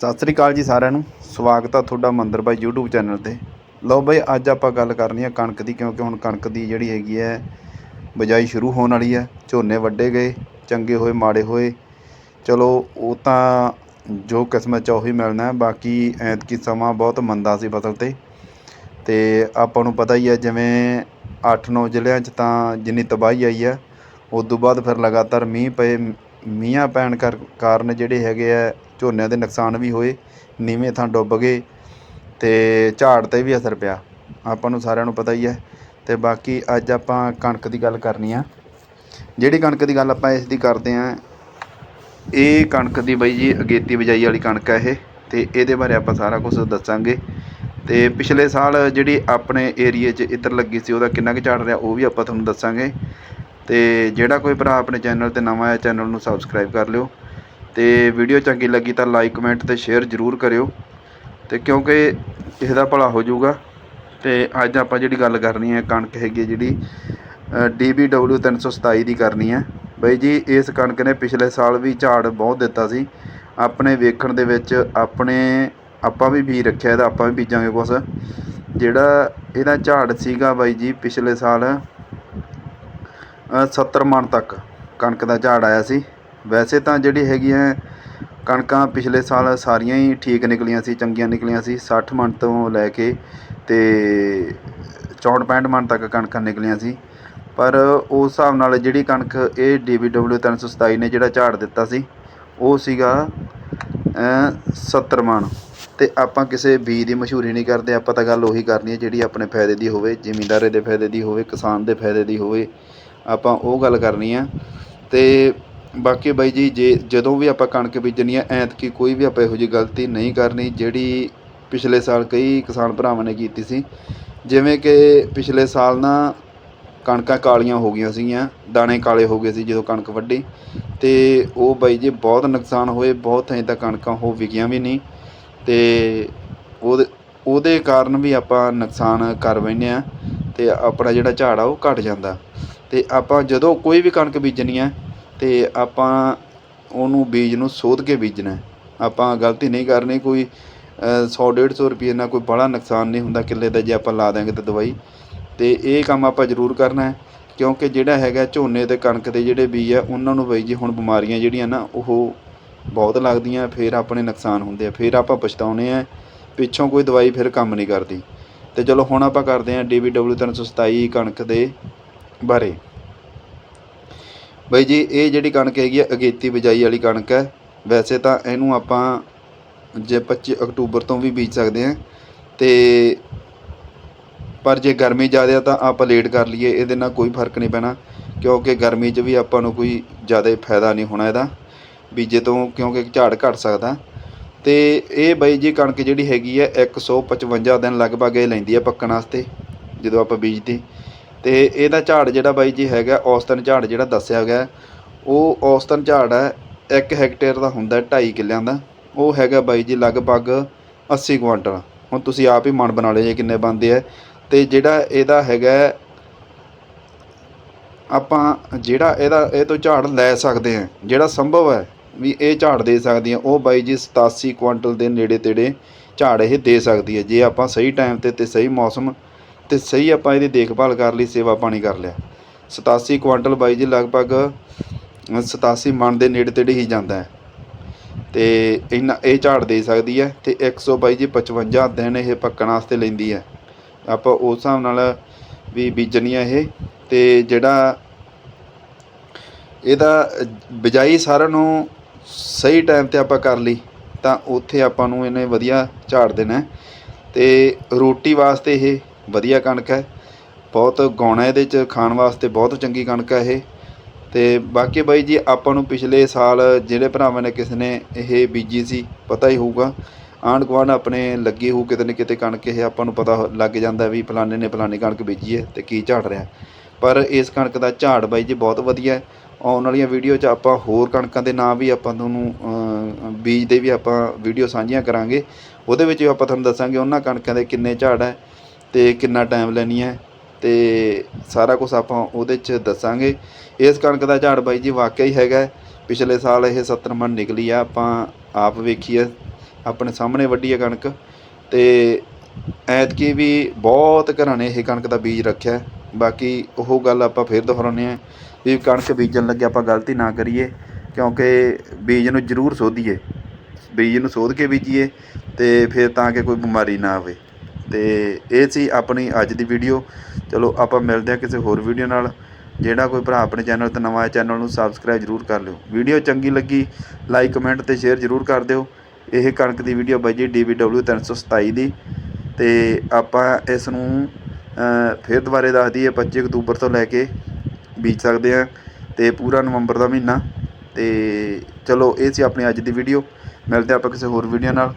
ਸਤਿ ਸ੍ਰੀ ਅਕਾਲ ਜੀ ਸਾਰਿਆਂ ਨੂੰ। ਸਵਾਗਤ ਆ ਤੁਹਾਡਾ ਮੰਦਰ ਬਾਈ YouTube ਚੈਨਲ ਤੇ। ਲਓ ਬਾਈ, ਅੱਜ ਆਪਾਂ ਗੱਲ ਕਰਨੀ ਆ ਕਣਕ ਦੀ, ਕਿਉਂਕਿ ਹੁਣ ਕਣਕ ਦੀ ਜਿਹੜੀ ਹੈਗੀ ਹੈ, ਬਜਾਈ ਸ਼ੁਰੂ ਹੋਣ ਵਾਲੀ ਹੈ। ਝੋਨੇ ਵੱਡੇ ਗਏ, ਚੰਗੇ ਹੋਏ, ਮਾੜੇ ਹੋਏ। ਚਲੋ, ਉਹ ਤਾਂ ਜੋ ਕਿਸਮਤ ਚ ਉਹੀ ਮਿਲਣਾ ਹੈ। ਬਾਕੀ ਐਤਕੀ ਸਮਾਂ ਬਹੁਤ ਮੰਦਾ ਸੀ ਫਸਲ ਤੇ। ਤੇ ਆਪਾਂ ਨੂੰ ਪਤਾ ਹੀ ਹੈ, ਜਿਵੇਂ 8-9 ਜ਼ਿਲ੍ਹਿਆਂ 'ਚ ਤਾਂ ਜਿੰਨੀ ਤਬਾਹੀ ਆਈ ਹੈ ਉਸ ਤੋਂ ਬਾਅਦ ਫਿਰ ਲਗਾਤਾਰ ਮੀਂਹ ਪਏ। ਮੀਂਹਾਂ ਪੈਣ ਕਰ ਕਾਰਨ ਜਿਹੜੇ ਹੈਗੇ ਆ ਝੋਨਿਆਂ ਦੇ ਨੁਕਸਾਨ ਵੀ ਹੋਏ, ਨੀਵੇਂ ਥਾਂ ਡੁੱਬ ਗਏ ਤੇ ਝਾੜ 'ਤੇ ਵੀ ਅਸਰ ਪਿਆ। ਆਪਾਂ ਨੂੰ ਸਾਰਿਆਂ ਨੂੰ ਪਤਾ ਹੀ ਹੈ ਤੇ ਬਾਕੀ ਅੱਜ ਆਪਾਂ ਕਣਕ ਦੀ ਗੱਲ ਕਰਨੀ ਆ। ਜਿਹੜੀ ਕਣਕ ਦੀ ਗੱਲ ਆਪਾਂ ਇਸ ਦੀ ਕਰਦੇ ਆ ਇਹ ਕਣਕ ਦੀ ਬਈ ਜੀ ਅਗੇਤੀ ਬਿਜਾਈ ਵਾਲੀ ਕਣਕ ਹੈ ਇਹ ਤੇ ਇਹਦੇ ਬਾਰੇ ਆਪਾਂ ਸਾਰਾ ਕੁਝ ਦੱਸਾਂਗੇ। ਤੇ ਪਿਛਲੇ ਸਾਲ ਜਿਹੜੀ ਆਪਣੇ ਏਰੀਏ 'ਚ ਇੱਧਰ ਲੱਗੀ ਸੀ, ਉਹਦਾ ਕਿੰਨਾ ਕੁ ਝਾੜ ਰਿਹਾ ਉਹ ਵੀ ਆਪਾਂ ਤੁਹਾਨੂੰ ਦੱਸਾਂਗੇ। ਤੇ ਜਿਹੜਾ ਕੋਈ ਭਰਾ ਆਪਣੇ ਚੈਨਲ ਤੇ ਨਵਾਂ ਆਇਆ, ਚੈਨਲ ਨੂੰ ਸਬਸਕ੍ਰਾਈਬ ਕਰ ਲਿਓ। ਅਤੇ ਵੀਡੀਓ ਚੰਗੀ ਲੱਗੀ ਤਾਂ ਲਾਈਕ ਕਮੈਂਟ ਅਤੇ ਸ਼ੇਅਰ ਜ਼ਰੂਰ ਕਰਿਓ। ਅਤੇ ਕਿਉਂਕਿ ਕਿਸੇ ਦਾ ਭਲਾ ਹੋ ਜਾਊਗਾ। ਤੇ ਅੱਜ ਆਪਾਂ ਜਿਹੜੀ ਗੱਲ ਕਰਨੀ ਹੈ ਕਣਕ ਹੈਗੀ ਹੈ ਜਿਹੜੀ DBW 327 ਦੀ ਕਰਨੀ ਹੈ। ਬਈ ਜੀ ਇਸ ਕਣਕ ਨੇ ਪਿਛਲੇ ਸਾਲ ਵੀ ਝਾੜ ਬਹੁਤ ਦਿੱਤਾ ਸੀ। ਆਪਣੇ ਵੇਖਣ ਦੇ ਵਿੱਚ ਆਪਣੇ ਆਪਾਂ ਵੀ ਬੀਜ ਰੱਖਿਆ ਇਹਦਾ ਆਪਾਂ ਵੀ ਬੀਜਾਂਗੇ ਕੁਛ। ਜਿਹੜਾ ਇਹਦਾ ਝਾੜ ਸੀਗਾ ਬਾਈ ਜੀ ਪਿਛਲੇ ਸਾਲ ਅ, 70 ਮਣ ਤੱਕ ਕਣਕ ਦਾ ਝਾੜ ਆਇਆ ਸੀ। ਵੈਸੇ ਤਾਂ ਜਿਹੜੀ ਹੈਗੀਆਂ ਕਣਕਾਂ ਪਿਛਲੇ ਸਾਲ ਸਾਰੀਆਂ ਹੀ ਠੀਕ ਨਿਕਲੀਆਂ ਸੀ ਚੰਗੀਆਂ ਨਿਕਲੀਆਂ ਸੀ 60 ਮਣ ਤੋਂ ਲੈ ਕੇ ਤੇ 64 65 ਮਣ ਤੱਕ ਕਣਕਾਂ ਨਿਕਲੀਆਂ ਸੀ। ਪਰ ਉਸ ਹਿਸਾਬ ਨਾਲ ਜਿਹੜੀ ਕਣਕ ਇਹ DBW 327 ਨੇ ਜਿਹੜਾ ਝਾੜ ਦਿੱਤਾ ਸੀ ਉਹ ਸੀਗਾ ਅ, 70 ਮਣ। ਤੇ ਆਪਾਂ ਕਿਸੇ ਬੀਜ ਦੀ ਮਸ਼ਹੂਰੀ ਨਹੀਂ ਕਰਦੇ ਆਪਾਂ ਤਾਂ ਗੱਲ ਉਹੀ ਕਰਨੀ ਹੈ ਜਿਹੜੀ ਆਪਣੇ ਫਾਇਦੇ ਦੀ ਹੋਵੇ ਜ਼ਿਮੀਂਦਾਰੇ ਦੇ ਫਾਇਦੇ ਦੀ ਹੋਵੇ ਕਿਸਾਨ ਦੇ ਫਾਇਦੇ ਦੀ ਹੋਵੇ ਆਪਾਂ ਉਹ ਗੱਲ ਕਰਨੀ ਆ ਤੇ ਬਾਕੀ ਬਾਈ ਜੀ, ਜੇ ਜਦੋਂ ਵੀ ਆਪਾਂ ਕਣਕ ਬੀਜਣੀ ਹੈ ਐਤਕੀ ਕੋਈ ਵੀ ਆਪਾਂ ਇਹੋ ਜਿਹੀ ਗਲਤੀ ਨਹੀਂ ਕਰਨੀ, ਜਿਹੜੀ ਪਿਛਲੇ ਸਾਲ ਕਈ ਕਿਸਾਨ ਭਰਾਵਾਂ ਨੇ ਕੀਤੀ ਸੀ। ਜਿਵੇਂ ਕਿ ਪਿਛਲੇ ਸਾਲ ਨਾ ਕਣਕਾਂ ਕਾਲੀਆਂ ਹੋ ਗਈਆਂ ਸੀਗੀਆਂ, ਦਾਣੇ ਕਾਲੇ ਹੋ ਗਏ ਸੀ ਜਦੋਂ ਕਣਕ ਵੱਢੀ। ਤੇ ਉਹ ਬਾਈ ਜੀ ਬਹੁਤ ਨੁਕਸਾਨ ਹੋਏ, ਬਹੁਤ ਥਾਈਂ ਤਾਂ ਕਣਕਾਂ ਹੋ ਵਿਕੀਆਂ ਵੀ ਨਹੀਂ। ਤੇ ਉਹਦੇ ਉਹਦੇ ਕਾਰਨ ਵੀ ਆਪਾਂ ਨੁਕਸਾਨ ਕਰ ਬੈਠੇ ਆ, ਤੇ ਆਪਣਾ ਜਿਹੜਾ ਝਾੜ ਆ ਉਹ ਘਟ ਜਾਂਦਾ। ਤੇ ਆਪਾਂ ਜਦੋਂ ਕੋਈ ਵੀ ਕਣਕ ਬੀਜਣੀ ਹੈ ਅਤੇ ਆਪਾਂ ਉਹਨੂੰ ਬੀਜ ਨੂੰ ਸੋਧ ਕੇ ਬੀਜਣਾ ਆਪਾਂ ਗਲਤੀ ਨਹੀਂ ਕਰਨੀ, ਕੋਈ ਸੌ, ਡੇਢ ਸੌ ਰੁਪਏ ਨਾਲ ਕੋਈ ਬੜਾ ਨੁਕਸਾਨ ਨਹੀਂ ਹੁੰਦਾ ਕਿੱਲੇ ਦਾ ਜੇ ਆਪਾਂ ਲਾ ਦਾਂਗੇ ਤਾਂ ਦਵਾਈ। ਅਤੇ ਇਹ ਕੰਮ ਆਪਾਂ ਜ਼ਰੂਰ ਕਰਨਾ ਹੈ, ਕਿਉਂਕਿ ਜਿਹੜਾ ਹੈਗਾ ਝੋਨੇ ਤੇ ਕਣਕ ਦੇ ਜਿਹੜੇ ਬੀਜ ਆ, ਉਹਨਾਂ ਨੂੰ ਬਈ ਜੀ ਹੁਣ ਬਿਮਾਰੀਆਂ ਜਿਹੜੀਆਂ ਨਾ, ਉਹ ਬਹੁਤ ਲੱਗਦੀਆਂ, ਫਿਰ ਆਪਣੇ ਨੁਕਸਾਨ ਹੁੰਦੇ ਆ, ਫਿਰ ਆਪਾਂ ਪਛਤਾਉਨੇ ਆ, ਪਿੱਛੋਂ ਕੋਈ ਦਵਾਈ ਫਿਰ ਕੰਮ ਨਹੀਂ ਕਰਦੀ। ਤੇ ਚਲੋ ਹੁਣ ਆਪਾਂ ਕਰਦੇ ਹਾਂ DBW 327 ਕਣਕ ਦੇ ਬਾਰੇ। ਬਾਈ ਜੀ, ਇਹ ਜਿਹੜੀ ਕਣਕ ਹੈਗੀ ਆ, ਅਗੇਤੀ ਬਿਜਾਈ ਵਾਲੀ ਕਣਕ ਹੈ। ਵੈਸੇ ਤਾਂ ਇਹਨੂੰ ਆਪਾਂ ਜੇ 25 ਅਕਤੂਬਰ ਤੋਂ ਵੀ ਬੀਜ ਸਕਦੇ ਹਾਂ। ਤੇ ਪਰ ਜੇ ਗਰਮੀ ਜ਼ਿਆਦਾ ਆ ਤਾਂ ਆਪਾਂ ਲੇਟ ਕਰ ਲਈਏ, ਇਹਦੇ ਨਾਲ ਕੋਈ ਫ਼ਰਕ ਨਹੀਂ ਪੈਣਾ। ਕਿਉਂਕਿ ਗਰਮੀ 'ਚ ਵੀ ਆਪਾਂ ਨੂੰ ਕੋਈ ਜ਼ਿਆਦਾ ਫਾਇਦਾ ਨਹੀਂ ਹੋਣਾ ਇਹਦਾ। ਬੀਜੇ ਤੋਂ ਕਿਉਂਕਿ ਝਾੜ ਘਟ ਸਕਦਾ। ਤੇ ਇਹ ਬਾਈ ਜੀ ਕਣਕ ਜਿਹੜੀ ਹੈਗੀ ਹੈ 155 ਦਿਨ ਲਗਭਗ ਇਹ ਲੈਂਦੀ ਹੈ ਪੱਕਣ ਵਾਸਤੇ, ਜਦੋਂ ਆਪਾਂ ਬੀਜਦੇ। ਤੇ ਇਹਦਾ ਝਾੜ ਜਿਹੜਾ ਬਾਈ ਜੀ ਹੈਗਾ, ਔਸਤਨ ਝਾੜ ਜਿਹੜਾ ਦੱਸਿਆ ਗਿਆ, ਉਹ ਔਸਤਨ ਝਾੜ ਹੈ 1 ਹੈਕਟੇਅਰ ਦਾ ਹੁੰਦਾ 2.5 ਕਿੱਲਿਆਂ ਦਾ। ਉਹ ਹੈਗਾ ਬਾਈ ਜੀ ਲਗਭਗ 80 ਕੁਆਂਟਲ। ਹੁਣ ਤੁਸੀਂ ਆਪ ਹੀ ਮਨ ਬਣਾ ਲਿਓ ਜੇ ਕਿੰਨੇ ਬਣਦੇ ਆ। ਤੇ ਜਿਹੜਾ ਇਹਦਾ ਹੈਗਾ ਆਪਾਂ ਜਿਹੜਾ ਇਹਦਾ, ਇਹ ਤੋਂ ਝਾੜ ਲੈ ਸਕਦੇ ਹਾਂ। ਜਿਹੜਾ ਸੰਭਵ ਹੈ ਵੀ ਇਹ ਝਾੜ ਦੇ ਸਕਦੀ ਹੈ, ਉਹ ਬਾਈ ਜੀ 87 ਕੁਆਂਟਲ ਦੇ ਨੇੜੇ ਤੇੜੇ ਝਾੜ ਇਹ ਦੇ ਸਕਦੀ ਹੈ। ਜੇ ਆਪਾਂ ਸਹੀ ਟਾਈਮ ਤੇ ਤੇ ਸਹੀ ਮੌਸਮ ਤੇ ਸਹੀ ਆਪਾਂ ਇਹਦੀ ਦੇਖਭਾਲ ਕਰ ਲਈ, ਸੇਵਾ ਪਾਣੀ ਕਰ ਲਿਆ। 87 ਕੁਆਂਟਲ ਬਾਈ ਜੀ ਲਗਭਗ 87 ਮਣ ਦੇ ਨੇੜੇ ਤੇੜੇ ਹੀ ਜਾਂਦਾ ਹੈ। ਤੇ ਇੰਨਾ ਇਹ ਝਾੜ ਦੇ ਸਕਦੀ ਹੈ ਤੇ 122 ਜੀ 55 ਦਿਨ ਇਹ ਪੱਕਣ ਵਾਸਤੇ ਲੈਂਦੀ ਹੈ। ਆਪਾਂ ਉਸ ਹਿਸਾਬ ਨਾਲ ਵੀ ਬੀਜਣੀ ਹੈ ਇਹ ਤੇ ਜਿਹੜਾ ਇਹਦਾ ਬਿਜਾਈ ਸਾਰਿਆਂ ਨੂੰ ਸਹੀ ਟਾਈਮ ਤੇ ਆਪਾਂ ਕਰ ਲਈ, ਤਾਂ ਉੱਥੇ ਆਪਾਂ ਨੂੰ ਇਹਨੇ ਵਧੀਆ ਝਾੜ ਦੇਣਾ ਹੈ। ਤੇ ਰੋਟੀ ਵਾਸਤੇ ਇਹ ਵਧੀਆ ਕਣਕ ਹੈ। ਬਹੁਤ ਗਾਉਣਾ ਇਹਦੇ ਚ ਖਾਣ ਵਾਸਤੇ ਬਹੁਤ ਚੰਗੀ ਕਣਕ ਹੈ ਇਹ। ਅਤੇ ਬਾਕੀ ਬਾਈ ਜੀ ਆਪਾਂ ਨੂੰ ਪਿਛਲੇ ਸਾਲ ਜਿਹੜੇ ਭਰਾਵਾਂ ਨੇ ਕਿਸੇ ਨੇ ਇਹ ਬੀਜੀ ਸੀ ਪਤਾ ਹੀ ਹੋਊਗਾ। ਆਂਢ ਗੁਆਂਢ ਆਪਣੇ ਲੱਗੀ ਹੋਊ ਕਿਤੇ ਨਾ ਕਿਤੇ ਕਣਕ ਇਹ ਆਪਾਂ ਨੂੰ ਪਤਾ ਲੱਗ ਜਾਂਦਾ ਵੀ ਫਲਾਣੇ ਨੇ ਫਲਾਣੀ ਕਣਕ ਬੀਜੀ ਹੈ ਤੇ ਕੀ ਝਾੜ ਰਿਹਾ। ਪਰ ਇਸ ਕਣਕ ਦਾ ਝਾੜ ਬਾਈ ਜੀ ਬਹੁਤ ਵਧੀਆ ਹੈ। ਆਉਣ ਵਾਲੀਆਂ ਵੀਡੀਓ 'ਚ ਆਪਾਂ ਹੋਰ ਕਣਕਾਂ ਦੇ ਨਾਂ ਵੀ ਆਪਾਂ ਤੁਹਾਨੂੰ ਅ, ਬੀਜ ਦੇ ਵੀ ਆਪਾਂ ਵੀਡੀਓ ਸਾਂਝੀਆਂ ਕਰਾਂਗੇ। ਉਹਦੇ ਵਿੱਚ ਵੀ ਆਪਾਂ ਤੁਹਾਨੂੰ ਦੱਸਾਂਗੇ ਉਹਨਾਂ ਕਣਕਾਂ ਦੇ ਕਿੰਨੇ ਝਾੜ ਹੈ। ਅਤੇ ਕਿੰਨਾ ਟਾਈਮ ਲੈਣੀ ਹੈ ਅਤੇ ਸਾਰਾ ਕੁਝ ਆਪਾਂ ਉਹਦੇ 'ਚ ਦੱਸਾਂਗੇ। ਇਸ ਕਣਕ ਦਾ ਝਾੜ ਬਾਈ ਜੀ ਵਾਕਿਆ ਹੀ ਹੈਗਾ ਪਿਛਲੇ ਸਾਲ ਇਹ 70 ਮਣ ਨਿਕਲੀ ਆ, ਆਪਾਂ ਆਪ ਵੇਖੀ ਹੈ ਆਪਣੇ ਸਾਹਮਣੇ ਵੱਢੀ ਹੈ ਕਣਕ ਤੇ ਐਤਕੀ ਵੀ ਬਹੁਤ ਘਰਾਂ ਨੇ ਇਹ ਕਣਕ ਦਾ ਬੀਜ ਰੱਖਿਆ। ਬਾਕੀ ਉਹ ਗੱਲ ਆਪਾਂ ਫੇਰ ਦੁਹਰਾਉਂਦੇ ਹਾਂ ਵੀ ਕਣਕ ਬੀਜਣ ਲੱਗੇ ਆਪਾਂ ਗਲਤੀ ਨਾ ਕਰੀਏ, ਕਿਉਂਕਿ ਬੀਜ ਨੂੰ ਜ਼ਰੂਰ ਸੋਧੀਏ। ਬੀਜ ਨੂੰ ਸੋਧ ਕੇ ਬੀਜੀਏ ਤੇ ਫਿਰ ਤਾਂ ਕਿ ਕੋਈ ਬਿਮਾਰੀ ਨਾ ਆਵੇ। ਅਤੇ ਇਹ ਸੀ ਆਪਣੀ ਅੱਜ ਦੀ ਵੀਡੀਓ ਚਲੋ ਆਪਾਂ ਮਿਲਦੇ ਹਾਂ ਕਿਸੇ ਹੋਰ ਵੀਡੀਓ ਨਾਲ। ਜਿਹੜਾ ਕੋਈ ਭਰਾ ਆਪਣੇ ਚੈਨਲ ਤੇ ਨਵਾਂ ਹੈ ਚੈਨਲ ਨੂੰ ਸਬਸਕ੍ਰਾਈਬ ਜ਼ਰੂਰ ਕਰ ਲਿਓ। ਵੀਡੀਓ ਚੰਗੀ ਲੱਗੀ ਲਾਈਕ ਕਮੈਂਟ ਤੇ ਸ਼ੇਅਰ ਜ਼ਰੂਰ ਕਰ ਦਿਓ। ਇਹ ਕਣਕ ਦੀ ਵੀਡੀਓ ਬਾਈ ਜੀ DBW 327 ਦੀ। ਤੇ ਆਪਾਂ ਇਸ ਨੂੰ ਫਿਰ ਦੁਬਾਰੇ ਦੱਸ ਦਈਏ 25 ਅਕਤੂਬਰ ਤੋਂ ਲੈ ਕੇ ਬੀਜ ਸਕਦੇ ਆ ਤੇ ਪੂਰਾ ਨਵੰਬਰ ਦਾ ਮਹੀਨਾ। ਤੇ ਚਲੋ, ਇਹ ਸੀ ਆਪਣੀ ਅੱਜ ਦੀ ਵੀਡੀਓ ਮਿਲਦੇ ਆਪਾਂ ਕਿਸੇ ਹੋਰ ਵੀਡੀਓ ਨਾਲ।